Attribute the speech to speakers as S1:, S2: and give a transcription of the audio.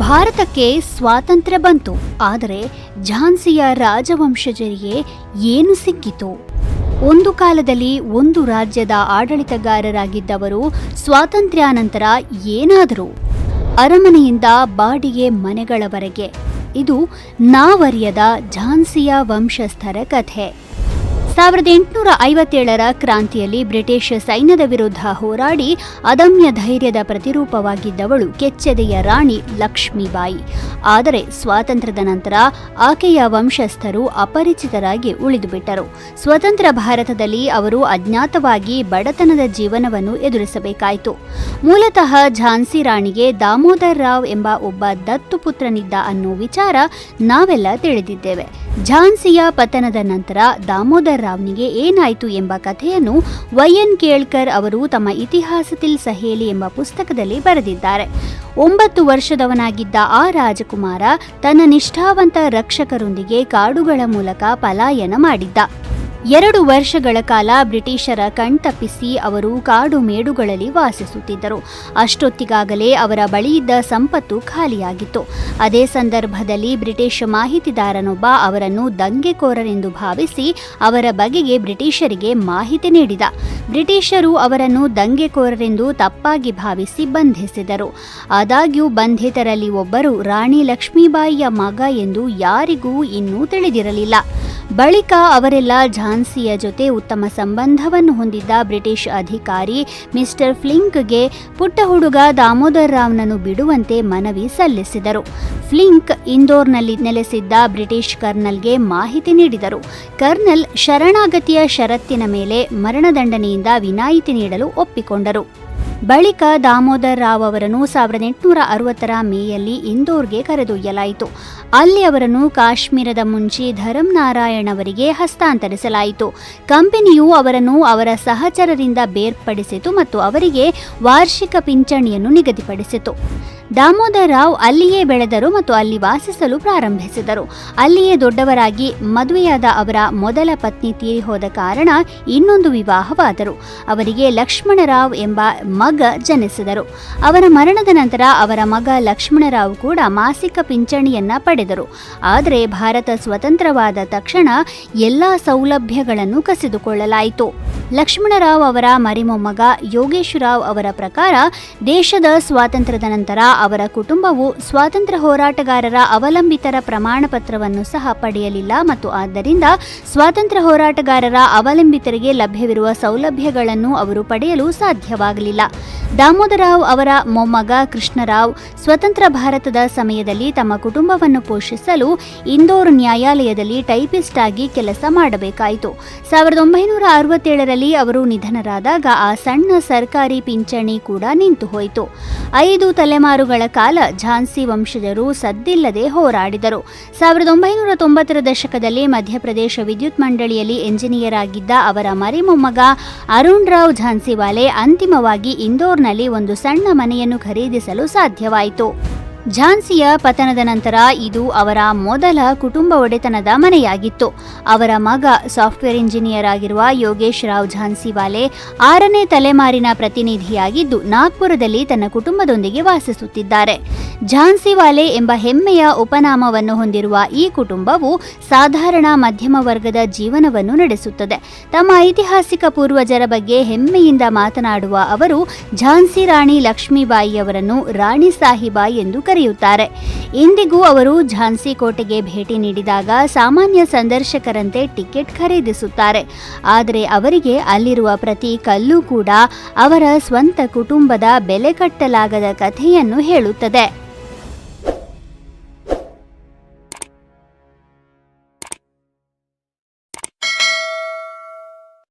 S1: ಭಾರತಕ್ಕೆ ಸ್ವಾತಂತ್ರ್ಯ ಬಂತು, ಆದರೆ ಝಾನ್ಸಿಯ ರಾಜವಂಶಜರಿಗೆ ಏನು ಸಿಕ್ಕಿತು? ಒಂದು ಕಾಲದಲ್ಲಿ ಒಂದು ರಾಜ್ಯದ ಆಡಳಿತಗಾರರಾಗಿದ್ದವರು ಸ್ವಾತಂತ್ರ್ಯಾನಂತರ ಏನಾದರೂ? ಅರಮನೆಯಿಂದ ಬಾಡಿಗೆ ಮನೆಗಳವರೆಗೆ. ಇದು ನಾವರಿಯದ ಝಾನ್ಸಿಯ ವಂಶಸ್ಥರ ಕಥೆ. ಸಾವಿರದ ಎಂಟುನೂರ ಐವತ್ತೇಳರ ಕ್ರಾಂತಿಯಲ್ಲಿ ಬ್ರಿಟಿಷ್ ಸೈನ್ಯದ ವಿರುದ್ಧ ಹೋರಾಡಿ ಅದಮ್ಯ ಧೈರ್ಯದ ಪ್ರತಿರೂಪವಾಗಿದ್ದವಳು ಕೆಚ್ಚೆದೆಯ ರಾಣಿ ಲಕ್ಷ್ಮೀಬಾಯಿ. ಆದರೆ ಸ್ವಾತಂತ್ರ್ಯದ ನಂತರ ಆಕೆಯ ವಂಶಸ್ಥರು ಅಪರಿಚಿತರಾಗಿ ಉಳಿದುಬಿಟ್ಟರು. ಸ್ವತಂತ್ರ ಭಾರತದಲ್ಲಿ ಅವರು ಅಜ್ಞಾತವಾಗಿ ಬಡತನದ ಜೀವನವನ್ನು ಎದುರಿಸಬೇಕಾಯಿತು. ಮೂಲತಃ ಝಾನ್ಸಿ ರಾಣಿಗೆ ದಾಮೋದರ್ ರಾವ್ ಎಂಬ ಒಬ್ಬ ದತ್ತು ಪುತ್ರನಿದ್ದ ಅನ್ನೋ ವಿಚಾರ ನಾವೆಲ್ಲ ತಿಳಿದಿದ್ದೇವೆ. ಝಾನ್ಸಿಯ ಪತನದ ನಂತರ ದಾಮೋದರ್ ರಾವ್ನಿಗೆ ಏನಾಯಿತು ಎಂಬ ಕಥೆಯನ್ನು ವೈಎನ್ ಕೇಳ್ಕರ್ ಅವರು ತಮ್ಮ ಇತಿಹಾಸತಿಲ್ ಸಹೇಲಿ ಎಂಬ ಪುಸ್ತಕದಲ್ಲಿ ಬರೆದಿದ್ದಾರೆ. ಒಂಬತ್ತು ವರ್ಷದವನಾಗಿದ್ದ ಆ ರಾಜಕುಮಾರ ತನ್ನ ನಿಷ್ಠಾವಂತ ರಕ್ಷಕರೊಂದಿಗೆ ಕಾಡುಗಳ ಮೂಲಕ ಪಲಾಯನ ಮಾಡಿದ್ದ. ಎರಡು ವರ್ಷಗಳ ಕಾಲ ಬ್ರಿಟಿಷರ ಕಣ್ತಪ್ಪಿಸಿ ಅವರು ಕಾಡು ಮೇಡುಗಳಲ್ಲಿ ವಾಸಿಸುತ್ತಿದ್ದರು. ಅಷ್ಟೊತ್ತಿಗಾಗಲೇ ಅವರ ಬಳಿಯಿದ್ದ ಸಂಪತ್ತು ಖಾಲಿಯಾಗಿತ್ತು. ಅದೇ ಸಂದರ್ಭದಲ್ಲಿ ಬ್ರಿಟಿಷ್ ಮಾಹಿತಿದಾರನೊಬ್ಬ ಅವರನ್ನು ದಂಗೆಕೋರರೆಂದು ಭಾವಿಸಿ ಅವರ ಬಗೆಗೆ ಬ್ರಿಟಿಷರಿಗೆ ಮಾಹಿತಿ ನೀಡಿದ. ಬ್ರಿಟಿಷರು ಅವರನ್ನು ದಂಗೆಕೋರರೆಂದು ತಪ್ಪಾಗಿ ಭಾವಿಸಿ ಬಂಧಿಸಿದರು. ಆದಾಗ್ಯೂ ಬಂಧಿತರಲ್ಲಿ ಒಬ್ಬರು ರಾಣಿ ಲಕ್ಷ್ಮೀಬಾಯಿಯ ಮಗ ಎಂದು ಯಾರಿಗೂ ಇನ್ನೂ ತಿಳಿದಿರಲಿಲ್ಲ. ಬಳಿಕ ಅವರೆಲ್ಲ ಝಾನ್ಸಿಯ ಜೊತೆ ಉತ್ತಮ ಸಂಬಂಧವನ್ನು ಹೊಂದಿದ್ದ ಬ್ರಿಟಿಷ್ ಅಧಿಕಾರಿ ಮಿಸ್ಟರ್ ಫ್ಲಿಂಕ್ಗೆ ಪುಟ್ಟ ಹುಡುಗ ದಾಮೋದರ್ ರಾವ್ನನ್ನು ಬಿಡುವಂತೆ ಮನವಿ ಸಲ್ಲಿಸಿದರು. ಫ್ಲಿಂಕ್ ಇಂದೋರ್ನಲ್ಲಿ ನೆಲೆಸಿದ್ದ ಬ್ರಿಟಿಷ್ ಕರ್ನಲ್ಗೆ ಮಾಹಿತಿ ನೀಡಿದರು. ಕರ್ನಲ್ ಶರಣಾಗತಿಯ ಷರತ್ತಿನ ಮೇಲೆ ಮರಣದಂಡನೆಯಿಂದ ವಿನಾಯಿತಿ ನೀಡಲು ಒಪ್ಪಿಕೊಂಡರು. ಬಳಿಕ ದಾಮೋದರ್ ರಾವ್ ಅವರನ್ನು ಸಾವಿರದ ಎಂಟುನೂರ ಅರವತ್ತರ ಮೇಯಲ್ಲಿ ಇಂದೋರ್ಗೆ ಕರೆದೊಯ್ಯಲಾಯಿತು. ಅಲ್ಲಿ ಅವರನ್ನು ಕಾಶ್ಮೀರದ ಮುಂಚಿ ಧರಂ ನಾರಾಯಣ್ ಅವರಿಗೆ ಹಸ್ತಾಂತರಿಸಲಾಯಿತು. ಕಂಪನಿಯು ಅವರನ್ನು ಅವರ ಸಹಚರರಿಂದ ಬೇರ್ಪಡಿಸಿತು ಮತ್ತು ಅವರಿಗೆ ವಾರ್ಷಿಕ ಪಿಂಚಣಿಯನ್ನು ನಿಗದಿಪಡಿಸಿತು. ದಾಮೋದರ್ ರಾವ್ ಅಲ್ಲಿಯೇ ಬೆಳೆದರು ಮತ್ತು ಅಲ್ಲಿ ವಾಸಿಸಲು ಪ್ರಾರಂಭಿಸಿದರು. ಅಲ್ಲಿಯೇ ದೊಡ್ಡವರಾಗಿ ಮದುವೆಯಾದ ಅವರ ಮೊದಲ ಪತ್ನಿ ತೀರಿ ಹೋದ ಕಾರಣ ಇನ್ನೊಂದು ವಿವಾಹವಾದರು. ಅವರಿಗೆ ಲಕ್ಷ್ಮಣರಾವ್ ಎಂಬ ಮಗ ಜನಿಸಿದರು. ಅವರ ಮರಣದ ನಂತರ ಅವರ ಮಗ ಲಕ್ಷ್ಮಣರಾವ್ ಕೂಡ ಮಾಸಿಕ ಪಿಂಚಣಿಯನ್ನ ಪಡೆದರು. ಆದರೆ ಭಾರತ ಸ್ವತಂತ್ರವಾದ ತಕ್ಷಣ ಎಲ್ಲ ಸೌಲಭ್ಯಗಳನ್ನು ಕಸಿದುಕೊಳ್ಳಲಾಯಿತು. ಲಕ್ಷ್ಮಣರಾವ್ ಅವರ ಮರಿಮೊಮ್ಮಗ ಯೋಗೇಶ್ವರಾವ್ ಅವರ ಪ್ರಕಾರ ದೇಶದ ಸ್ವಾತಂತ್ರ್ಯದ ನಂತರ ಅವರ ಕುಟುಂಬವು ಸ್ವಾತಂತ್ರ್ಯ ಹೋರಾಟಗಾರರ ಅವಲಂಬಿತರ ಪ್ರಮಾಣ ಪತ್ರವನ್ನು ಸಹ ಪಡೆಯಲಿಲ್ಲ ಮತ್ತು ಆದ್ದರಿಂದ ಸ್ವಾತಂತ್ರ್ಯ ಹೋರಾಟಗಾರರ ಅವಲಂಬಿತರಿಗೆ ಲಭ್ಯವಿರುವ ಸೌಲಭ್ಯಗಳನ್ನು ಅವರು ಪಡೆಯಲು ಸಾಧ್ಯವಾಗಲಿಲ್ಲ. ದಾಮೋದರರಾವ್ ಅವರ ಮೊಮ್ಮಗ ಕೃಷ್ಣರಾವ್ ಸ್ವತಂತ್ರ ಭಾರತದ ಸಮಯದಲ್ಲಿ ತಮ್ಮ ಕುಟುಂಬವನ್ನು ಪೋಷಿಸಲು ಇಂದೋರ್ ನ್ಯಾಯಾಲಯದಲ್ಲಿ ಟೈಪಿಸ್ಟ್ ಆಗಿ ಕೆಲಸ ಮಾಡಬೇಕಾಯಿತು. ಸಾವಿರದ ಒಂಬೈನೂರ ಅರವತ್ತೇಳರಲ್ಲಿ ಅವರು ನಿಧನರಾದಾಗ ಆ ಸಣ್ಣ ಸರ್ಕಾರಿ ಪಿಂಚಣಿ ಕೂಡ ನಿಂತು ಹೋಯಿತು. ಐದು ತಲೆಮಾರುಗಳ ಕಾಲ ಝಾನ್ಸಿ ವಂಶಜರು ಸದ್ದಿಲ್ಲದೆ ಹೋರಾಡಿದರು. ಸಾವಿರದ ಒಂಬೈನೂರ ತೊಂಬತ್ತರ ದಶಕದಲ್ಲಿ ಮಧ್ಯಪ್ರದೇಶ ವಿದ್ಯುತ್ ಮಂಡಳಿಯಲ್ಲಿ ಎಂಜಿನಿಯರ್ ಆಗಿದ್ದ ಅವರ ಮರಿಮೊಮ್ಮಗ ಅರುಣ್ ರಾವ್ ಝಾನ್ಸಿವಾಲೆ ಅಂತಿಮವಾಗಿ ಇಂದೋರ್ನಲ್ಲಿ ಒಂದು ಸಣ್ಣ ಮನೆಯನ್ನು ಖರೀದಿಸಲು ಸಾಧ್ಯವಾಯಿತು. ಝಾನ್ಸಿಯ ಪತನದ ನಂತರ ಇದು ಅವರ ಮೊದಲ ಕುಟುಂಬ ಒಡೆತನದ ಮನೆಯಾಗಿತ್ತು. ಅವರ ಮಗ ಸಾಫ್ಟ್ವೇರ್ ಇಂಜಿನಿಯರ್ ಆಗಿರುವ ಯೋಗೇಶ್ ರಾವ್ ಝಾನ್ಸಿವಾಲೆ ಆರನೇ ತಲೆಮಾರಿನ ಪ್ರತಿನಿಧಿಯಾಗಿದ್ದು, ನಾಗ್ಪುರದಲ್ಲಿ ತನ್ನ ಕುಟುಂಬದೊಂದಿಗೆ ವಾಸಿಸುತ್ತಿದ್ದಾರೆ. ಝಾನ್ಸಿವಾಲೆ ಎಂಬ ಹೆಮ್ಮೆಯ ಉಪನಾಮವನ್ನು ಹೊಂದಿರುವ ಈ ಕುಟುಂಬವು ಸಾಧಾರಣ ಮಧ್ಯಮ ವರ್ಗದ ಜೀವನವನ್ನು ನಡೆಸುತ್ತದೆ. ತಮ್ಮ ಐತಿಹಾಸಿಕ ಪೂರ್ವಜರ ಬಗ್ಗೆ ಹೆಮ್ಮೆಯಿಂದ ಮಾತನಾಡುವ ಅವರು, ಝಾನ್ಸಿ ರಾಣಿ ಲಕ್ಷ್ಮೀಬಾಯಿಯವರನ್ನು ರಾಣಿ ಸಾಹಿಬಾ ಎಂದು ಕರೆಯುತ್ತಾರೆ. ಇಂದಿಗೂ ಅವರು ಝಾನ್ಸಿ ಕೋಟೆಗೆ ಭೇಟಿ ನೀಡಿದಾಗ ಸಾಮಾನ್ಯ ಸಂದರ್ಶಕರಂತೆ ಟಿಕೆಟ್ ಖರೀದಿಸುತ್ತಾರೆ. ಆದರೆ ಅವರಿಗೆ ಅಲ್ಲಿರುವ ಪ್ರತಿ ಕಲ್ಲು ಕೂಡ ಅವರ ಸ್ವಂತ ಕುಟುಂಬದ ಬೆಲೆ ಕಟ್ಟಲಾಗದ ಕಥೆಯನ್ನು ಹೇಳುತ್ತದೆ.